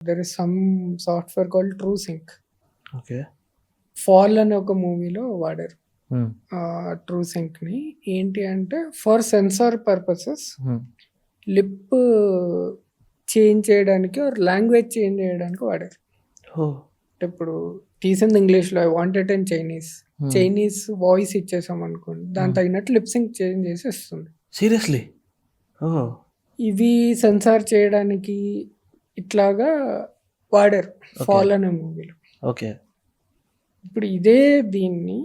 There is some software called true sync okay. Fall అనే ఒక మూవీలో వాడారు. ట్రూ సింక్ని ఏంటి అంటే for censor purposes lip change చేయడానికి లాంగ్వేజ్ చేంజ్ చేయడానికి వాడారు. అంటే ఇప్పుడు తీసింది ఇంగ్లీష్లో I wanted and Chinese Hmm. Chinese voice ఇచ్చేసాం అనుకోండి దాని Hmm. తగినట్టు లిప్ సింక్ చేంజ్ చేసి ఇస్తుంది సీరియస్లీ ఇవి సెన్సార్ చేయడానికి ఇట్లాగా వాడారు ఫాల్ అనే మూవీలో. ఓకే. ఇప్పుడు ఇదే దీన్ని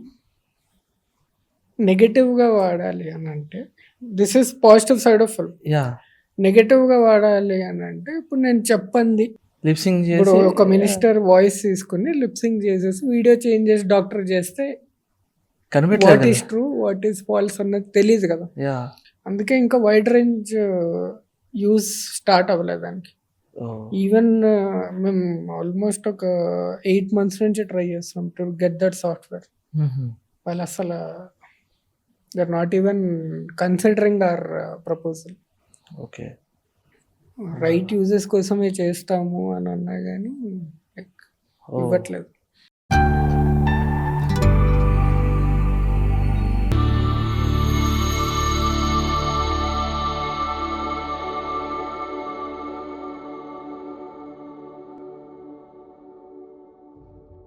నెగటివ్గా వాడాలి అని అంటే this is positive side of film yeah. నెగటివ్గా వాడాలి అని అంటే ఇప్పుడు నేను చెప్పంది. లిప్సింగ్ ఇప్పుడు చేసి ఒక మినిస్టర్ వాయిస్ తీసుకుని లిప్సింగ్ చేసేసి వీడియో చేంజ్ చేసి డాక్టర్ చేస్తే what is true what is false అన్నది తెలియదు కదా. అందుకే ఇంకా వైడ్ రేంజ్ యూస్ స్టార్ట్ అవ్వలేదు దానికి. ఈవెన్ మేము ఆల్మోస్ట్ ఒక ఎయిట్ మంత్స్ నుంచి ట్రై చేస్తున్నాం టు గెట్ దట్ సాఫ్ట్వేర్ వాళ్ళు అసలు they're not even considering our proposal okay right uses కోసమే చేస్తాము అని అన్నా కానీ ఓ ఇవ్వట్లేదు.